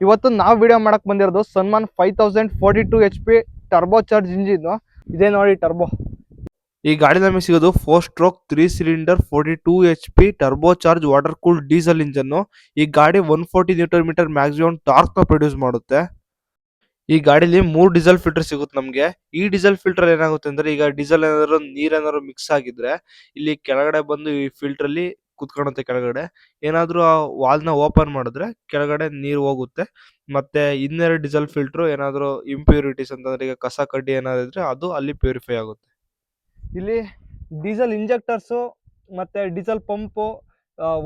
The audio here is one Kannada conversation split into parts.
ಇವತ್ತು ನಾವು ವಿಡಿಯೋ ಮಾಡಕ್ ಬಂದಿರೋದು Samman five thousand forty two H P turbo charge engine ಇದೇ ನೋಡಿ ಟರ್ಬೋ ಈ ಗಾಡಿ ನಮಗೆ ಸಿಗೋದು four stroke three cylinder forty two H P turbo charge water cool diesel engine ಈ ಗಾಡಿ one forty newton meter maximum ಟಾರ್ಕ್ನ produce ಮಾಡುತ್ತೆ. ಈ ಗಾಡಿಲಿ ಮೂರು ಡೀಸೆಲ್ ಫಿಲ್ಟರ್ ಸಿಗುತ್ತೆ ನಮಗೆ. ಈ ಡೀಸೆಲ್ ಫಿಲ್ಟರ್ ಏನಾಗುತ್ತೆ ಅಂದ್ರೆ ಈಗ ಡೀಸೆಲ್ ಏನಾದ್ರು ನೀರ್ ಏನಾದ್ರು ಮಿಕ್ಸ್ ಆಗಿದ್ರೆ ಇಲ್ಲಿ ಕೆಳಗಡೆ ಬಂದು ಈ ಫಿಲ್ಟರ್ ಅಲ್ಲಿ ಕುತ್ಕೊಳುತ್ತೆ ಕೆಳಗಡೆ. ಏನಾದ್ರೂ ಆ ವಾಲ್ನ ಓಪನ್ ಮಾಡಿದ್ರೆ ಕೆಳಗಡೆ ನೀರು ಹೋಗುತ್ತೆ. ಮತ್ತೆ ಇನ್ನೆರಡು ಡೀಸೆಲ್ ಫಿಲ್ಟರ್, ಏನಾದ್ರು ಇಂಪ್ಯೂರಿಟೀಸ್ ಅಂತಂದ್ರೆ ಈಗ ಕಸ ಕಡ್ಡಿ ಏನಾದ್ರು ಇದ್ರೆ ಅದು ಅಲ್ಲಿ ಪ್ಯೂರಿಫೈ ಆಗುತ್ತೆ. ಇಲ್ಲಿ ಡೀಸೆಲ್ ಇಂಜೆಕ್ಟರ್ಸ್ ಮತ್ತೆ ಡೀಸೆಲ್ ಪಂಪ್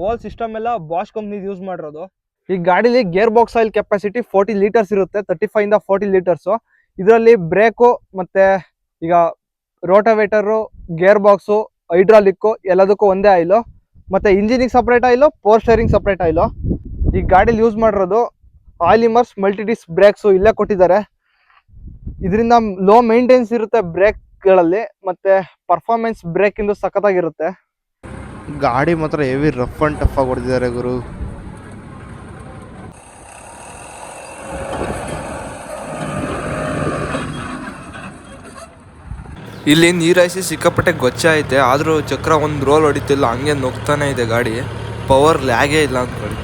ವಾಲ್ ಸಿಸ್ಟಮ್ ಎಲ್ಲ ಬಾಷ್ ಕಂಪ್ನಿ ಯೂಸ್ ಮಾಡಿರೋದು. ಈ ಗಾಡಿಲಿ gear box oil capacity forty liters ಇರುತ್ತೆ, ತರ್ಟಿ ಫೈವ್ ಇಂದ ಫೋರ್ಟಿ ಲೀಟರ್ಸ್. ಇದರಲ್ಲಿ ಬ್ರೇಕು ಮತ್ತೆ ಈಗ ರೋಟೋವೇಟರು ಗೇರ್ ಬಾಕ್ಸು ಹೈಡ್ರಾಲಿಕ್ಕು ಎಲ್ಲದಕ್ಕೂ ಒಂದೇ ಆಯಿಲು. ಮತ್ತೆ ಇಂಜಿನಿಗೆ separate oil power steering separate oil. ಈ ಗಾಡಿಲಿ ಯೂಸ್ ಮಾಡಿರೋದು ಆಯಿಲಿಮರ್ಸ್ ಮಲ್ಟಿಡಿಸ್ ಬ್ರೇಕ್ಸು ಇಲ್ಲೇ ಕೊಟ್ಟಿದ್ದಾರೆ. ಇದರಿಂದ ಲೋ ಮೇಂಟೆನ್ಸ್ ಇರುತ್ತೆ ಬ್ರೇಕ್ಗಳಲ್ಲಿ ಮತ್ತೆ ಪರ್ಫಾರ್ಮೆನ್ಸ್ ಬ್ರೇಕ್ ಇಂದು ಸಖತ್ತಾಗಿರುತ್ತೆ. ಗಾಡಿ ಮಾತ್ರ ಹೆವಿ ರಫ್ ಅಂಡ್ ಟಫ್ ಆಗಿ ಹೊಡೆದಿದ್ದಾರೆ ಗುರು. ಇಲ್ಲಿ ನೀರಾಯಿಸಿ ಸಿಕ್ಕಾಪಟ್ಟೆ ಗೊಚ್ಚ ಐತೆ, ಆದ್ರೂ ಚಕ್ರ ಒಂದು ರೋಲ್ ಹೊಡಿತಿಲ್ಲ, ಹಂಗೆ ನುಗ್ತಾನೆ ಇದೆ ಗಾಡಿ. ಪವರ್ ಲ್ಯಾಗೇ ಇಲ್ಲ ಅಂದ್ಕೊಳ್ಳಿ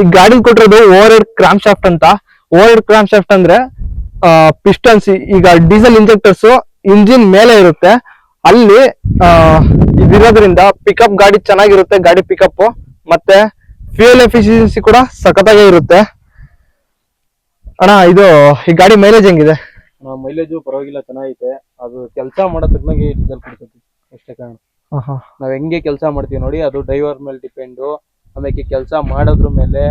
ಈ ಗಾಡಿ ಕೊಟ್ಟಿರೋದು ಓವರ್ ಹೆಡ್ ಕ್ರಾಮ್ ಶಾಫ್ಟ್ ಅಂತ. ಓವರ್ ಹೆಡ್ ಕ್ರಾಮ್ ಶಾಫ್ಟ್ ಅಂದ್ರೆ ಪಿಸ್ಟನ್ಸ್, ಈಗ ಡೀಸೆಲ್ ಇಂಜೆಕ್ಟರ್ಸ್, ಇಂಜಿನ್ ಮೇಲೆ ಇರುತ್ತೆ. ಅಲ್ಲಿ ಆ, ಇದಿರೋದ್ರಿಂದ ಪಿಕಪ್ ಗಾಡಿ ಚೆನ್ನಾಗಿರುತ್ತೆ ಗಾಡಿ ಪಿಕಪ್ ಮತ್ತೆ ಫ್ಯೂಯಲ್ ಎಫಿಶಿಯನ್ಸಿ ಕೂಡ ಸಖತ್ತಾಗೇ ಇರುತ್ತೆ. ಅಣ್ಣ ಇದು ಈ ಗಾಡಿ ಮೈಲೇಜ್ ಹೆಂಗಿದೆ? ಮೈಲೇಜ್ ಪರವಾಗಿಲ್ಲ ಚೆನ್ನಾಗೈತೆ. ಅದು ಕೆಲಸ ಮಾಡೋ ತಕ್ಕನಾಗೆ ಡೀಸೆಲ್ ಕೊಡ್ತೈತಿ. ಅಷ್ಟೇ ಕಾರಣ ನಾವ್ ಹೆಂಗೆ ಕೆಲಸ ಮಾಡ್ತೀವಿ ನೋಡಿ ಅದು ಡ್ರೈವರ್ ಮೇಲೆ ಡಿಪೆಂಡು ಆಮೇಲೆ ಕೆಲಸ ಮಾಡೋದ್ರ ಮೇಲೆ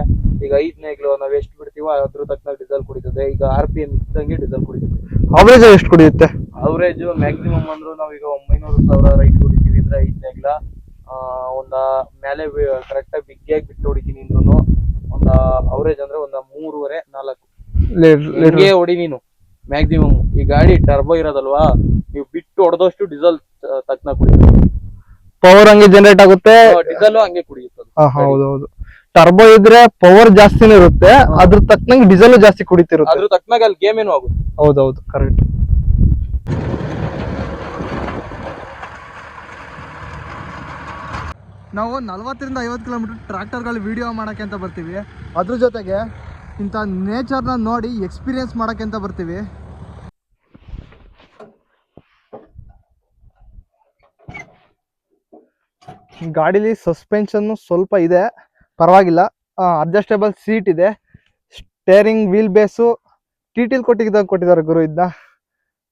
ಈಗ ಐದ್ ನಾವು ನಾವ್ ಎಷ್ಟು ಬಿಡ್ತೀವೋ ಅದ್ರ ತಕ್ಕ ಡೀಸೆಲ್ ಕುಡಿತದೆ. ಈಗ ಆರ್ ಪಿ ಎಂ ಇದ್ದಂಗೆ ಡೀಸೆಲ್ ಕುಡಿತದೆ. ಅವರೇಜ್ ಎಷ್ಟು ಕುಡಿಯುತ್ತೆ? ಅವರೇಜ್ ಮ್ಯಾಕ್ಸಿಮಮ್ ಅಂದ್ರು ನಾವೀಗ ಒಂಬೈನೂರು ಸಾವಿರ ರೈಟ್ ಕುಡಿತೀವಿ ಅಂದ್ರೆ ಐದ್ ನೇಗ್ಲ ಆ, ಒಂದ ಮೇಲೆ ಕರೆಕ್ಟ್ ಆಗಿ ಬಿಗ್ಗಾಗಿ ಬಿಟ್ಟು ಹೊಡಿತೀನಿ ಅಂದ್ರೂ ಒಂದ ಅವರೇಜ್ ಅಂದ್ರೆ ಒಂದ ಮೂರುವರೆ ನಾಲ್ಕು. ಹಿಂಗೆ ಹೊಡಿ ನೀನು ಮ್ಯಾಕ್ಸಿಮಮ್ ಈ ಗಾಡಿ ಟರ್ಬೋ ಇರೋದಲ್ವಾ? ನೀವು ಬಿಟ್ಟು ಹೊಡೆದಷ್ಟು ಡೀಸೆಲ್ ತಕ್ಕನ ಕುಡಿಯುತ್ತೆ ಪವರ್ ಹಂಗೆ ಜನರೇಟ್ ಆಗುತ್ತೆ. ಡೀಸೆಲ್ ಹಂಗೆ ಕುಡಿಯುತ್ತೆ. ಹೌದೌದು. ಟರ್ಬೋ ಇದ್ರೆ ಪವರ್ ಜಾಸ್ತಿನೇ ಇರುತ್ತೆ ಅದ್ರ ತಕ್ಕನಂಗೆ ಡೀಸೆಲ್ ಜಾಸ್ತಿ ಕುಡಿತಿರುತ್ತೆ. ಅದ್ರ ತಕ್ಕನಾಗ ಅಲ್ಲಿ ಗೇಮ್ ಏನು ಆಗುತ್ತೆ ಹೌದೌದು ಕರೆಕ್ಟ್ ನಾವು ನಲ್ವತ್ತರಿಂದ ಐವತ್ತು ಕಿಲೋಮೀಟರ್ ಟ್ರ್ಯಾಕ್ಟರ್ಗಳು ವಿಡಿಯೋ ಮಾಡೋಕ್ಕೆ ಅಂತ ಬರ್ತೀವಿ. ಅದ್ರ ಜೊತೆಗೆ ಇಂಥ ನೇಚರ್ನ ನೋಡಿ ಎಕ್ಸ್ಪೀರಿಯನ್ಸ್ ಮಾಡೋಕ್ಕೆ ಅಂತ ಬರ್ತೀವಿ. ಗಾಡೀಲಿ ಸಸ್ಪೆನ್ಷನ್ನು ಸ್ವಲ್ಪ ಇದೆ, ಪರವಾಗಿಲ್ಲ. ಅಡ್ಜಸ್ಟೇಬಲ್ ಸೀಟ್ ಇದೆ. Steering wheel base T tilt ಕೊಟ್ಟಿದ್ದಂಗೆ ಕೊಟ್ಟಿದ್ದಾರೆ ಗುರು ಇದನ್ನ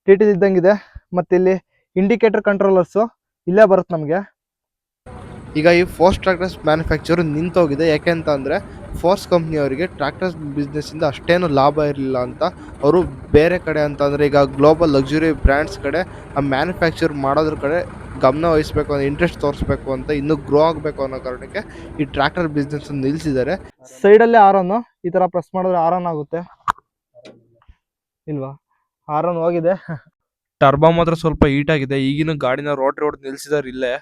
ಟಿ ಟಿಲ್ ಇದ್ದಂಗಿದೆ. ಮತ್ತು ಇಲ್ಲಿ ಇಂಡಿಕೇಟರ್ ಕಂಟ್ರೋಲರ್ಸು ಇಲ್ಲೇ ಬರುತ್ತೆ ನಮಗೆ. ಈಗ ಈ ಫೋರ್ಸ್ ಟ್ರಾಕ್ಟರ್ಸ್ ಮ್ಯಾನುಫ್ಯಾಕ್ಚರ್ ನಿಂತೋಗಿದೆ. ಯಾಕೆಂತ ಅಂದರೆ ಫೋರ್ಸ್ ಕಂಪ್ನಿಯವರಿಗೆ ಟ್ರಾಕ್ಟರ್ಸ್ ಬಿಸ್ನೆಸ್ಸಿಂದ ಅಷ್ಟೇನು ಲಾಭ ಇರಲಿಲ್ಲ ಅಂತ ಅವರು ಬೇರೆ ಕಡೆ ಅಂತ ಅಂದರೆ ಈಗ ಗ್ಲೋಬಲ್ ಲಕ್ಸುರಿ ಬ್ರ್ಯಾಂಡ್ಸ್ ಕಡೆ, ಆ ಮ್ಯಾನುಫ್ಯಾಕ್ಚರ್ ಮಾಡೋದ್ರ ಕಡೆ ಗಮನ ವಹಿಸಬೇಕು ಅನ್ನೋ ಇಂಟ್ರೆಸ್ಟ್ ತೋರಿಸ್ಬೇಕು ಅಂತ ಇನ್ನೂ ಗ್ರೋ ಆಗಬೇಕು ಅನ್ನೋ ಕಾರಣಕ್ಕೆ ಈ ಟ್ರ್ಯಾಕ್ಟರ್ ಬಿಸ್ನೆಸ್ ನಿಲ್ಲಿಸಿದ್ದಾರೆ ಸೈಡಲ್ಲೇ ಆರನ್ನು, ಈ ಥರ ಪ್ರೆಸ್ ಮಾಡಿದ್ರೆ ಆರನ್ ಆಗುತ್ತೆ. ಇಲ್ವಾ? ಆರನ್ ಹೋಗಿದೆ. ಟರ್ಬೋ ಮಾತ್ರ ಸ್ವಲ್ಪ ಹೀಟ್ ಆಗಿದೆ. ಈಗಿನ ಗಾಡಿನ ರೋಡ್ ರೋಡ್ ನಿಲ್ಸಿದಾರೆ ಇಲ್ಲೇ.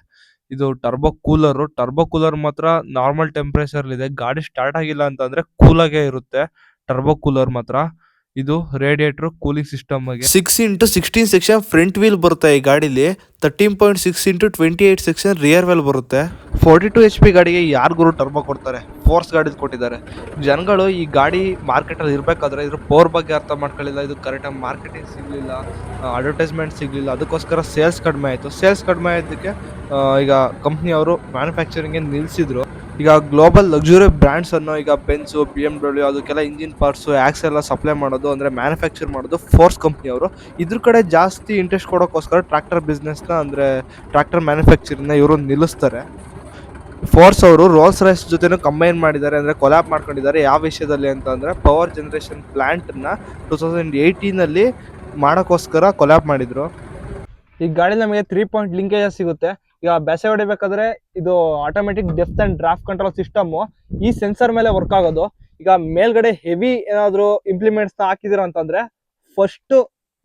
ಇದು ಟರ್ಬೋ ಕೂಲರ್ ಟರ್ಬೋ ಕೂಲರ್ ಮಾತ್ರ ನಾರ್ಮಲ್ ಟೆಂಪರೇಚರ್ ಇದೆ. ಗಾಡಿ ಸ್ಟಾರ್ಟ್ ಆಗಿಲ್ಲ ಅಂತಂದ್ರೆ ಕೂಲ್ ಆಗೇ ಇರುತ್ತೆ. ಟರ್ಬೋ ಕೂಲರ್ ಮಾತ್ರ. ಇದು radiator cooling system six into sixteen section front wheel ಬರುತ್ತೆ ಈ ಗಾಡಿಲಿ. Thirteen point six into twenty eight section rear wheel ಬರುತ್ತೆ. ಫೋರ್ಟಿ ಟು ಎಚ್ ಪಿ ಗಾಡಿಗೆ ಯಾರು ಗುರು ಟರ್ಬೋ ಕೊಡ್ತಾರೆ? ಫೋರ್ಸ್ ಗಾಡಿ ಕೊಟ್ಟಿದ್ದಾರೆ. ಜನಗಳು ಈ ಗಾಡಿ ಮಾರ್ಕೆಟಲ್ಲಿ ಇರಬೇಕಾದ್ರೆ ಇದ್ರ ಪೋರ್ ಬಗ್ಗೆ ಅರ್ಥ ಮಾಡ್ಕೊಳ್ಳಿಲ್ಲ. ಇದು ಕರೆಕ್ಟಾಗಿ ಮಾರ್ಕೆಟಿಂಗ್ ಸಿಗಲಿಲ್ಲ ಅಡ್ವರ್ಟೈಸ್ಮೆಂಟ್ ಸಿಗಲಿಲ್ಲ. ಅದಕ್ಕೋಸ್ಕರ ಸೇಲ್ಸ್ ಕಡಿಮೆ ಆಯಿತು. ಸೇಲ್ಸ್ ಕಡಿಮೆ ಆಯ್ತಕ್ಕೆ ಈಗ ಈಗ ಕಂಪ್ನಿಯವರು ಮ್ಯಾನುಫ್ಯಾಕ್ಚರಿಂಗ್ ನಿಲ್ಲಿಸಿದ್ರು ಈಗ ಗ್ಲೋಬಲ್ ಲಕ್ಸುರಿ ಬ್ರ್ಯಾಂಡ್ಸ್ ಅನ್ನೋ ಈಗ ಬೆನ್ಸು ಬಿ ಎಂ ಡಬ್ಲ್ಯೂ ಅದಕ್ಕೆಲ್ಲ ಇಂಜಿನ್ ಪಾರ್ಟ್ಸು ಆ್ಯಕ್ಸ್ ಎಲ್ಲ ಸಪ್ಲೈ ಮಾಡೋದು, ಅಂದರೆ ಮ್ಯಾನುಫ್ಯಾಕ್ಚರ್ ಮಾಡೋದು ಫೋರ್ಸ್ ಕಂಪ್ನಿಯವರು ಇದ್ರ ಕಡೆ ಜಾಸ್ತಿ ಇಂಟ್ರೆಸ್ಟ್ ಕೊಡೋಕ್ಕೋಸ್ಕರ ಟ್ರ್ಯಾಕ್ಟರ್ ಬಿಸ್ನೆಸ್ನ ಅಂದರೆ ಟ್ರ್ಯಾಕ್ಟರ್ ಮ್ಯಾನುಫ್ಯಾಕ್ಚರಿಂಗ್ನ ಇವರು ನಿಲ್ಲಿಸ್ತಾರೆ. ಫೋರ್ಸ್ ಅವರು ರೋಲ್ಸ್ ರೈಸ್ ಜೊತೆನೂ ಕಂಬೈನ್ ಮಾಡಿದ್ದಾರೆ, ಅಂದರೆ ಕೊಲ್ಯಾಪ್ ಮಾಡ್ಕೊಂಡಿದ್ದಾರೆ. ಯಾವ ವಿಷಯದಲ್ಲಿ ಅಂತ ಅಂದರೆ ಪವರ್ ಜನ್ರೇಷನ್ ಪ್ಲ್ಯಾಂಟನ್ನ ಟು ತೌಸಂಡ್ ಏಯ್ಟೀನಲ್ಲಿ ಮಾಡೋಕ್ಕೋಸ್ಕರ ಕೊಲ್ಯಾಪ್ ಮಾಡಿದರು. ಈ ಗಾಡಿ ನಮಗೆ ತ್ರೀ ಪಾಯಿಂಟ್ ಲಿಂಕೇಜಸ್ ಸಿಗುತ್ತೆ. ಈಗ ಬೆಸೆ ಹೊಡಿಬೇಕಾದ್ರೆ ಇದು automatic depth and draft control system ಈ ಸೆನ್ಸರ್ ಮೇಲೆ ವರ್ಕ್ ಆಗೋದು. ಈಗ ಮೇಲ್ಗಡೆ ಹೆವಿ ಏನಾದ್ರು ಇಂಪ್ಲಿಮೆಂಟ್ಸ್ ಹಾಕಿದಿರ ಅಂತಂದ್ರೆ ಫಸ್ಟ್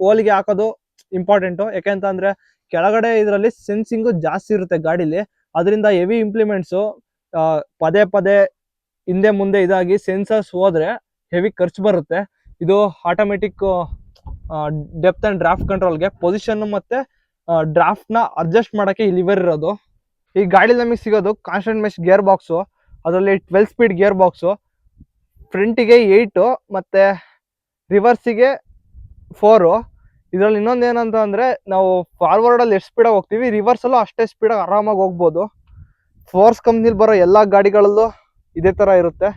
ಓಲಿಗೆ ಹಾಕೋದು ಇಂಪಾರ್ಟೆಂಟು ಯಾಕೆಂತಂದ್ರೆ ಕೆಳಗಡೆ ಇದರಲ್ಲಿ ಸೆನ್ಸಿಂಗು ಜಾಸ್ತಿ ಇರುತ್ತೆ ಗಾಡಿಲಿ. ಅದರಿಂದ ಹೆವಿ ಇಂಪ್ಲಿಮೆಂಟ್ಸು ಪದೇ ಪದೇ ಹಿಂದೆ ಮುಂದೆ ಇದಾಗಿ ಸೆನ್ಸರ್ಸ್ ಹೋದ್ರೆ ಹೆವಿ ಖರ್ಚು ಬರುತ್ತೆ. ಇದು ಆಟೋಮೆಟಿಕ್ ಡೆಪ್ತ್ ಅಂಡ್ ಡ್ರಾಫ್ಟ್ ಕಂಟ್ರೋಲ್ಗೆ ಪೊಸಿಷನ್ ಮತ್ತೆ ಡ್ರಾಫ್ಟ್ನ ಅಡ್ಜಸ್ಟ್ ಮಾಡೋಕ್ಕೆ ಈ ಲಿವರ್ ಇರೋದು ಈ ಗಾಡಿ ನಮಗೆ ಸಿಗೋದು ಕಾನ್ಸ್ಟೆಂಟ್ ಮೆಶ್ ಗೇರ್ ಬಾಕ್ಸು ಅದರಲ್ಲಿ ಟ್ವೆಲ್ ಸ್ಪೀಡ್ ಗೇರ್ ಬಾಕ್ಸು ಫ್ರಂಟಿಗೆ ಏಯ್ಟು ಮತ್ತೆ ರಿವರ್ಸಿಗೆ ಫೋರು ಇದರಲ್ಲಿ ಇನ್ನೊಂದು ಏನಂತ ಅಂದರೆ, ನಾವು ಫಾರ್ವರ್ಡಲ್ಲಿ ಎಷ್ಟು ಸ್ಪೀಡಾಗಿ ಹೋಗ್ತೀವಿ ರಿವರ್ಸಲ್ಲೂ ಅಷ್ಟೇ ಸ್ಪೀಡಾಗಿ ಆರಾಮಾಗಿ ಹೋಗ್ಬೋದು. ಫೋರ್ಸ್ ಕಂಪ್ನಿಲಿ ಬರೋ ಎಲ್ಲ ಗಾಡಿಗಳಲ್ಲೂ ಇದೇ ಥರ ಇರುತ್ತೆ.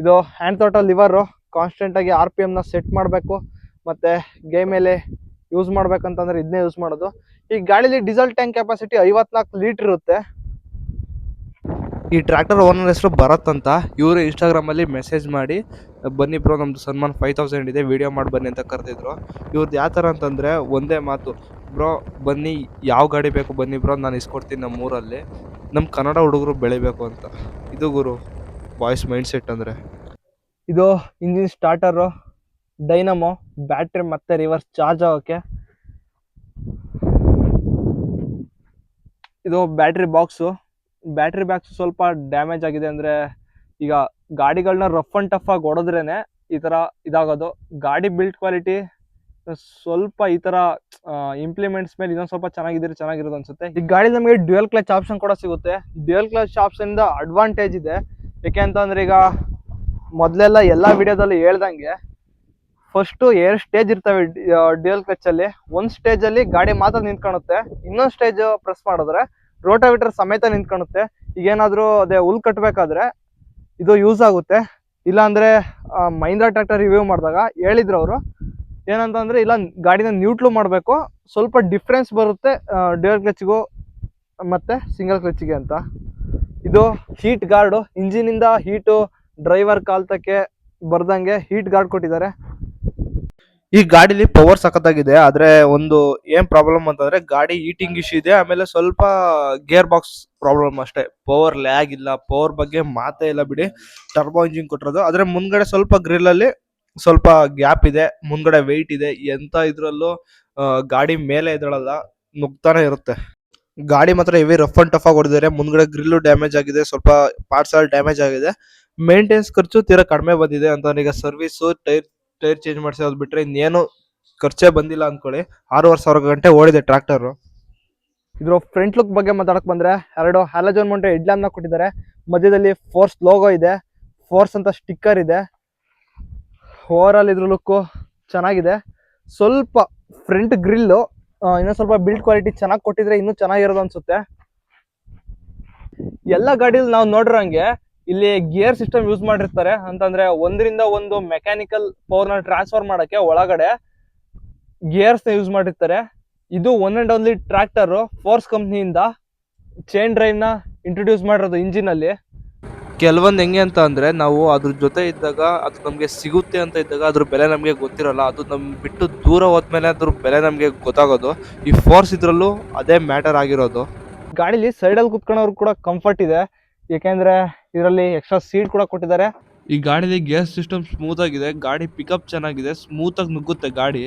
ಇದು ಹ್ಯಾಂಡ್ ಟೋಟಲ್ ಲಿವರು ಕಾನ್ಸ್ಟೆಂಟಾಗಿ ಆರ್ ಪಿ ಎಮ್ನ ಸೆಟ್ ಮಾಡಬೇಕು, ಮತ್ತು ಗೇಮ್ ಮೇಲೆ ಯೂಸ್ ಮಾಡ್ಬೇಕಂತಂದ್ರೆ ಇದನ್ನೇ ಯೂಸ್ ಮಾಡೋದು. ಈ ಗಾಡಿಲಿ ಡೀಸೆಲ್ ಟ್ಯಾಂಕ್ ಕೆಪಾಸಿಟಿ ಐವತ್ನಾಲ್ಕು ಲೀಟರ್ ಇರುತ್ತೆ. ಈ ಟ್ರ್ಯಾಕ್ಟರ್ ಓನರ್ ಹೆಸರು ಭರತ್ ಅಂತ. ಇವರು ಇನ್ಸ್ಟಾಗ್ರಾಮಲ್ಲಿ ಮೆಸೇಜ್ ಮಾಡಿ ಬನ್ನಿ ಬ್ರೋ ನಮ್ದು ಸನ್ಮಾನ್ ಫೈವ್ ತೌಸಂಡ್ ಇದೆ ವಿಡಿಯೋ ಮಾಡಿ ಬನ್ನಿ ಅಂತ ಕರೆದಿದ್ರು. ಇವ್ರದ್ದು ಯಾವ ಥರ ಅಂತಂದರೆ ಒಂದೇ ಮಾತು ಬ್ರೋ ಬನ್ನಿ ಯಾವ ಗಾಡಿ ಬೇಕು ಬನ್ನಿ ಬ್ರೋ ನಾನು ಇಸ್ಕೊಡ್ತೀನಿ ನಮ್ಮ ಊರಲ್ಲಿ ನಮ್ಮ ಕನ್ನಡ ಹುಡುಗರು ಬೆಳಿಬೇಕು ಅಂತ. ಇದು ಗುರು ಬಾಯ್ಸ್ ಮೈಂಡ್ ಸೆಟ್ ಅಂದರೆ. ಇದು ಇಂಜಿನ್ ಸ್ಟಾರ್ಟರು ಡೈನಮೋ ಬ್ಯಾಟ್ರಿ ಮತ್ತು ರಿವರ್ಸ್ ಚಾರ್ಜ್ ಆಗೋಕ್ಕೆ ಇದು ಬ್ಯಾಟ್ರಿ ಬಾಕ್ಸು. ಬ್ಯಾಟ್ರಿ ಬಾಕ್ಸ್ ಸ್ವಲ್ಪ ಡ್ಯಾಮೇಜ್ ಆಗಿದೆ ಅಂದರೆ ಈಗ ಗಾಡಿಗಳನ್ನ ರಫ್ ಅಂಡ್ ಟಫ್ ಆಗಿ ಹೊಡೆದ್ರೇ ಈ ಥರ ಇದಾಗೋದು. ಗಾಡಿ ಬಿಲ್ಡ್ ಕ್ವಾಲಿಟಿ ಸ್ವಲ್ಪ ಈ ಥರ ಇಂಪ್ಲಿಮೆಂಟ್ಸ್ ಮೇಲೆ ಇನ್ನೊಂದು ಸ್ವಲ್ಪ ಚೆನ್ನಾಗಿದ್ರೆ ಚೆನ್ನಾಗಿರೋದು ಅನ್ಸುತ್ತೆ. ಈ ಗಾಡಿ ನಮಗೆ ಡ್ಯುಯಲ್ ಕ್ಲಚ್ ಆಪ್ಷನ್ ಕೂಡ ಸಿಗುತ್ತೆ. ಡ್ಯುಯಲ್ ಕ್ಲಚ್ ಆಪ್ಷನ್ ಇಂದ ಅಡ್ವಾಂಟೇಜ್ ಇದೆ. ಯಾಕೆ ಅಂತಂದ್ರೆ ಈಗ ಮೊದಲೆಲ್ಲ ಎಲ್ಲ ವಿಡಿಯೋದಲ್ಲಿ ಹೇಳ್ದಂಗೆ ಫಸ್ಟು ಎರಡು ಸ್ಟೇಜ್ ಇರ್ತವೆ ಡ್ಯುಯಲ್ ಕ್ಲಚ್ ಅಲ್ಲಿ. ಒಂದು ಸ್ಟೇಜ್ ಅಲ್ಲಿ ಗಾಡಿ ಮಾತ್ರ ನಿಂತ್ಕೊಳುತ್ತೆ ಇನ್ನೊಂದು ಸ್ಟೇಜ್ ಪ್ರೆಸ್ ಮಾಡಿದ್ರೆ ರೋಟೋವೀಟರ್ ಸಮೇತ ನಿಂತ್ಕೊಳ್ಳುತ್ತೆ ಈಗೇನಾದರೂ ಅದೇ ಹುಲ್ ಕಟ್ಟಬೇಕಾದ್ರೆ ಇದು ಯೂಸ್ ಆಗುತ್ತೆ. ಇಲ್ಲಾಂದರೆ ಮಹೀಂದ್ರಾ ಟ್ರ್ಯಾಕ್ಟರ್ ರಿವ್ಯೂ ಮಾಡಿದಾಗ ಹೇಳಿದ್ರು ಅವರು. ಏನಂತಂದರೆ, ಇಲ್ಲ, ಗಾಡಿನ ನ್ಯೂಟ್ಲು ಮಾಡಬೇಕು. ಸ್ವಲ್ಪ ಡಿಫ್ರೆನ್ಸ್ ಬರುತ್ತೆ ಡ್ಯುಯಲ್ ಕ್ಲಚ್ಗೂ ಮತ್ತೆ ಸಿಂಗಲ್ ಕ್ಲಚ್ಗೆ ಅಂತ. ಇದು ಹೀಟ್ ಗಾರ್ಡು ಇಂಜಿನಿಂದ ಹೀಟು ಡ್ರೈವರ್ ಕಾಲ್ತಕ್ಕೆ ಬರ್ದಂಗೆ ಹೀಟ್ ಗಾರ್ಡ್ ಕೊಟ್ಟಿದ್ದಾರೆ. ಈ ಗಾಡಿಲಿ ಪವರ್ ಸಖತ್ತಾಗಿದೆ, ಆದ್ರೆ ಒಂದು ಏನ್ ಪ್ರಾಬ್ಲಮ್ ಅಂತಂದ್ರೆ ಗಾಡಿ ಹೀಟಿಂಗ್ ಇಶ್ಯೂ ಇದೆ, ಆಮೇಲೆ ಸ್ವಲ್ಪ ಗೇರ್ ಬಾಕ್ಸ್ ಪ್ರಾಬ್ಲಮ್ ಅಷ್ಟೇ. ಪವರ್ ಲ್ಯಾಗ್ ಇಲ್ಲ ಪವರ್ ಬಗ್ಗೆ ಮಾತೇ ಇಲ್ಲ ಬಿಡಿ. ಟರ್ಬೋ ಇಂಜಿನ್ ಕೊಟ್ಟಿರೋದು. ಆದ್ರೆ ಮುಂದ್ಗಡೆ ಸ್ವಲ್ಪ ಗ್ರಿಲ್ ಅಲ್ಲಿ ಸ್ವಲ್ಪ ಗ್ಯಾಪ್ ಇದೆ, ಮುಂದ್ಗಡೆ ವೆಯ್ಟ್ ಇದೆ, ಎಂತ ಇದ್ರಲ್ಲೂ ಗಾಡಿ ಮೇಲೆ ಇದ್ರಲ್ಲ ನುಗ್ತಾನೆ ಇರುತ್ತೆ. ಗಾಡಿ ಮಾತ್ರ ಹೆವಿ ರಫ್ ಅಂಡ್ ಟಫ್ ಆಗಿ ಹೊಡೆದಿದ್ದಾರೆ. ಮುಂದ್ಗಡೆ ಗ್ರಿಲ್ಲು ಡ್ಯಾಮೇಜ್ ಆಗಿದೆ, ಸ್ವಲ್ಪ ಪಾರ್ಟ್ಸ್ ಡ್ಯಾಮೇಜ್ ಆಗಿದೆ. ಮೇಂಟೆನೆನ್ಸ್ ಖರ್ಚು ತೀರಾ ಕಡಿಮೆ ಬಂದಿದೆ ಅಂತ ಈಗ ಸರ್ವಿಸು ಟೈರ್ ಟೈರ್ ಚೇಂಜ್ ಮಾಡಿಸೋದು ಬಿಟ್ರೆ ಇನ್ನೇನು ಖರ್ಚೇ ಬಂದಿಲ್ಲ ಅಂದ್ಕೊಳ್ಳಿ ಆರೂವರೆ ಸಾವಿರ ಗಂಟೆ ಓಡಿದೆ ಟ್ರ್ಯಾಕ್ಟರು. ಇದ್ರ ಫ್ರಂಟ್ ಲುಕ್ ಬಗ್ಗೆ ಮಾತಾಡಕ್ ಬಂದ್ರೆ ಎರಡು ಹ್ಯಾಲಜೋನ್ ಮೌಂಟೆ ನ ಕೊಟ್ಟಿದ್ದಾರೆ. ಮಧ್ಯದಲ್ಲಿ ಫೋರ್ಸ್ ಲೋಗೋ ಇದೆ. ಫೋರ್ಸ್ ಅಂತ ಸ್ಟಿಕ್ಕರ್ ಇದೆ. ಓವರ್ ಆಲ್ ಇದ್ರ ಲುಕ್ ಚೆನ್ನಾಗಿದೆ. ಸ್ವಲ್ಪ ಫ್ರಂಟ್ ಗ್ರಿಲ್ಲು ಇನ್ನೂ ಸ್ವಲ್ಪ ಬಿಲ್ಡ್ ಕ್ವಾಲಿಟಿ ಚೆನ್ನಾಗಿ ಕೊಟ್ಟಿದ್ರೆ ಇನ್ನೂ ಚೆನ್ನಾಗಿರೋದು ಅನ್ಸುತ್ತೆ. ಎಲ್ಲ ಗಾಡಿಲಿ ನಾವು ನೋಡಿರಂಗೆ ಇಲ್ಲಿ ಗಿಯರ್ ಸಿಸ್ಟಮ್ ಯೂಸ್ ಮಾಡಿರ್ತಾರೆ. ಅಂತಂದ್ರೆ ಒಂದರಿಂದ ಒಂದು ಮೆಕ್ಯಾನಿಕಲ್ ಪವರ್ನ ಟ್ರಾನ್ಸ್ಫರ್ ಮಾಡಕ್ಕೆ ಒಳಗಡೆ ಗಿಯರ್ಸ್ನ ಯೂಸ್ ಮಾಡಿರ್ತಾರೆ. ಇದು one and only tractor Force ಕಂಪ್ನಿಯಿಂದ chain ಡ್ರೈವ್ನ ಇಂಟ್ರೊಡ್ಯೂಸ್ ಮಾಡಿರೋದು ಇಂಜಿನ್ ಅಲ್ಲಿ. ಕೆಲವೊಂದು ಹೆಂಗೆ ಅಂತ ಅಂದ್ರೆ ನಾವು ಅದ್ರ ಜೊತೆ ಇದ್ದಾಗ ಅದು ನಮಗೆ ಸಿಗುತ್ತೆ ಅಂತ ಇದ್ದಾಗ ಅದ್ರ ಬೆಲೆ ನಮಗೆ ಗೊತ್ತಿರಲ್ಲ. ಅದು ನಮ್ಮ ಬಿಟ್ಟು ದೂರ ಹೋದ್ಮೇಲೆ ಅದ್ರ ಬೆಲೆ ನಮಗೆ ಗೊತ್ತಾಗೋದು. ಈ ಫೋರ್ಸ್ ಇದ್ರಲ್ಲೂ ಅದೇ ಮ್ಯಾಟರ್ ಆಗಿರೋದು. ಗಾಡಿಲಿ ಸೈಡಲ್ಲಿ ಕುತ್ಕೊಳ್ಳೋರು ಕೂಡ ಕಂಫರ್ಟ್ ಇದೆ. ಯಾಕೆಂದ್ರೆ ಇದರಲ್ಲಿ ಎಕ್ಸ್ಟ್ರಾ ಸೀಟ್ ಕೂಡ ಕೊಟ್ಟಿದ್ದಾರೆ. ಈ ಗಾಡಿಲಿ ಗೇರ್ ಸಿಸ್ಟಮ್ ಸ್ಮೂತ್ ಆಗಿದೆ. ಗಾಡಿ ಪಿಕಪ್ ಚೆನ್ನಾಗಿದೆ. ಸ್ಮೂತ್ ಆಗಿ ನುಗ್ಗುತ್ತೆ ಗಾಡಿ.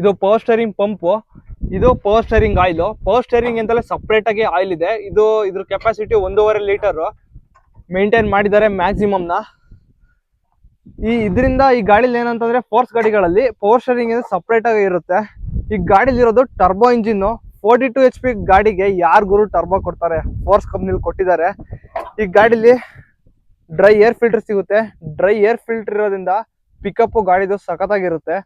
ಇದು ಪವರ್ ಸ್ಟೇರಿಂಗ್ ಪಂಪು ಇದು power steering oil power steering ಅಂತಲೇ ಸಪ್ರೇಟ್ ಆಗಿ ಆಯಿಲ್ ಇದೆ. ಇದು ಇದ್ರ ಕೆಪಾಸಿಟಿ ಒಂದೂವರೆ ಲೀಟರ್ ಮೇಂಟೈನ್ ಮಾಡಿದ್ದಾರೆ ಮ್ಯಾಕ್ಸಿಮಮ್ನ. ಈ ಇದರಿಂದ ಈ ಗಾಡಿಲಿ ಏನಂತಂದ್ರೆ ಫೋರ್ಸ್ ಗಾಡಿಗಳಲ್ಲಿ ಪವರ್ ಸ್ಟೇರಿಂಗ್ ಸಪ್ರೇಟ್ ಆಗಿ ಇರುತ್ತೆ. ಈ ಗಾಡಿಲಿ ಇರೋದು turbo engine forty two H P ಗಾಡಿಗೆ ಯಾರು ಗುರು ಟರ್ಬೋ ಕೊಡ್ತಾರೆ? ಫೋರ್ಸ್ ಕಂಪ್ನಿಲಿ ಕೊಟ್ಟಿದ್ದಾರೆ. ಈ ಗಾಡಿಲಿ ಡ್ರೈ ಏರ್ ಫಿಲ್ಟರ್ ಸಿಗುತ್ತೆ. ಡ್ರೈ ಏರ್ ಫಿಲ್ಟರ್ ಇರೋದ್ರಿಂದ ಪಿಕಪ್ ಗಾಡಿದು ಸಖತ್ತಾಗಿರುತ್ತೆ.